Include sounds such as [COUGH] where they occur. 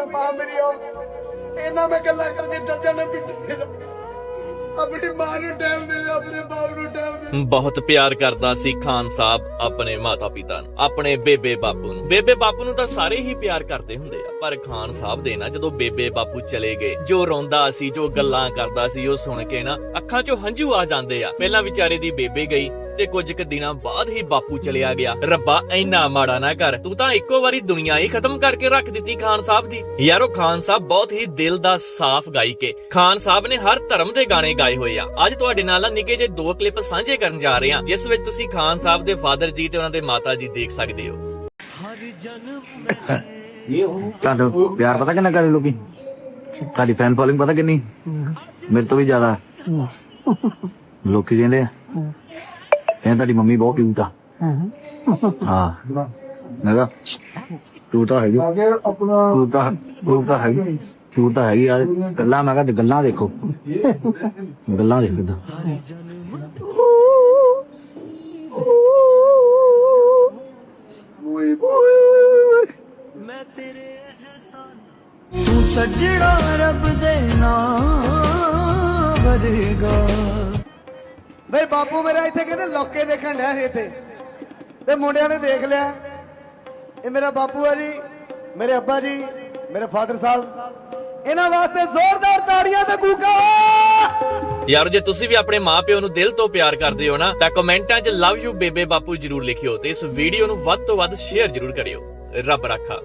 ਆ ਮਾਂ ਮੇਰੀ ਇਹਨਾਂ ਮੈਂ ਗੱਲਾਂ ਕਰਕੇ ਡਰ ਜਾਣਾ ਪਿੱਛੇ ਆਪਣੀ ਮਾਂ ਨੂੰ ਟਾਈਮ ਦੇ ਆਪਣੇ ਬਾਪ ਨੂੰ ਟਾਈਮ ਦੇ ਬਹੁਤ ਪਿਆਰ ਕਰਦਾ ਸੀ ਖਾਨ ਸਾਹਿਬ ਆਪਣੇ ਮਾਤਾ ਪਿਤਾ ਨੂੰ, ਆਪਣੇ ਬੇਬੇ ਬਾਪੂ ਨੂੰ। ਬੇਬੇ ਬਾਪੂ ਨੂੰ ਤਾਂ ਸਾਰੇ ਹੀ ਪਿਆਰ ਕਰਦੇ ਹੁੰਦੇ ਆ, ਪਰ ਖਾਨ ਸਾਹਿਬ ਦੇ ਨਾ ਜਦੋਂ ਬੇਬੇ ਬਾਪੂ ਚਲੇ ਗਏ, ਜੋ ਰੋਂਦਾ ਸੀ, ਜੋ ਗੱਲਾਂ ਕਰਦਾ ਸੀ, ਉਹ ਸੁਣ ਕੇ ਨਾ ਅੱਖਾਂ 'ਚੋਂ ਹੰਝੂ ਆ ਜਾਂਦੇ ਆ। ਪਹਿਲਾਂ ਵਿਚਾਰੇ ਦੀ ਬੇਬੇ ਗਈ ਤੇ ਕੁਝ ਕੁ ਦਿਨਾਂ ਬਾਅਦ ਹੀ ਬਾਪੂ ਚਲਿਆ ਗਿਆ। ਰੱਬਾ ਇੰਨਾ ਮਾੜਾ ਨਾ ਕਰ। ਤੂੰ ਤਾਂ ਇੱਕੋ ਵਾਰੀ ਦੁਨੀਆ ਹੀ ਖਤਮ ਕਰਕੇ ਰੱਖ ਦਿੱਤੀ ਖਾਨ ਸਾਹਿਬ ਦੀ। ਯਾਰੋ ਖਾਨ ਸਾਹਿਬ ਬਹੁਤ ਹੀ ਦਿਲ ਦਾ ਸਾਫ਼ ਗਾਈ ਕੇ ਖਾਨ ਸਾਹਿਬ ਨੇ ਹਰ ਧਰਮ ਦੇ ਗਾਣੇ ਗਾਏ ਹੋਏ ਆ। ਅੱਜ ਤੁਹਾਡੇ ਨਾਲ ਨਾ ਨਿੱਕੇ ਜਿਹੇ ਦੋ ਕਲਿੱਪ ਸਾਂਝੇ ਕਰਨ ਜਾ ਰਹੇ ਹਾਂ ਜਿਸ ਵਿੱਚ ਤੁਸੀਂ ਖਾਨ ਸਾਹਿਬ ਦੇ ਫਾਦਰ ਜੀ ਤੇ ਉਹਨਾਂ ਦੇ ਮਾਤਾ ਜੀ ਦੇਖ ਸਕਦੇ ਹੋ। [LAUGHS] ਤੁਹਾਨੂੰ ਪਿਆਰ ਪਤਾ ਕਿੰਨਾ ਕਰੇ ਲੋਕੀ? ਤੁਹਾਡੀ ਫੈਨ ਫੋਲੋਇੰਗ ਪਤਾ ਕਿੰਨੀ? ਮੇਰੇ ਤੋਂ ਵੀ ਜ਼ਿਆਦਾ। ਲੋਕੀ ਕਹਿੰਦੇ ਆ ਕਹਿੰਦੇ ਤੁਹਾਡੀ ਮੰਮੀ ਬਹੁਤ ਕਿਊਟ ਆ ਹਾਂ ਮੈਂ ਕਿਹਾ ਤੂੰ ਤਾਂ ਹੈਗੀ ਆਪਣਾ ਤੂੰ ਤਾਂ ਤੂੰ ਤਾਂ ਹੈਗੀ ਤੂੰ ਤਾਂ ਹੈਗੀ ਆ ਗੱਲਾਂ ਮੈਂ ਕਿਹਾ ਤੇ ਗੱਲਾਂ ਦੇਖੋ ਗੱਲਾਂ ਦੇਖੋ ਤਾਂ ਤੂੰ ਸੱਜਣਾ ਰੱਬ ਦੇ ਨਾਮ ਵਰਗਾ ਬਈ ਬਾਪੂ ਮੇਰਾ ਇੱਥੇ ਕਹਿੰਦੇ ਲੋਕੇ ਦੇਖਣ ਡਿਆ ਸੀ ਇੱਥੇ। ਤੇ ਮੁੰਡਿਆਂ ਨੇ ਦੇਖ ਲਿਆ। ਇਹ ਮੇਰਾ ਬਾਪੂ ਆ ਜੀ, ਮੇਰੇ ਅੱਬਾ ਜੀ, ਮੇਰੇ ਫਾਦਰ ਸਾਹਿਬ। ਇਹਨਾਂ ਵਾਸਤੇ ਜ਼ੋਰਦਾਰ ਤਾੜੀਆਂ ਤੇ ਕੂਕਾ। ਯਾਰ, ਜੇ ਤੁਸੀਂ ਵੀ ਆਪਣੇ ਮਾਪਿਓ ਨੂੰ ਦਿਲ ਤੋਂ ਪਿਆਰ ਕਰਦੇ ਹੋ ਨਾ, ਤਾਂ ਕਮੈਂਟਾਂ 'ਚ ਲਵ ਯੂ ਬੇਬੇ ਬਾਪੂ ਜਰੂਰ ਲਿਖਿਓ ਤੇ ਇਸ ਵੀਡੀਓ ਨੂੰ ਵੱਧ ਤੋਂ ਵੱਧ ਸ਼ੇਅਰ ਜਰੂਰ ਕਰਿਓ। ਰੱਬ ਰਾਖਾ।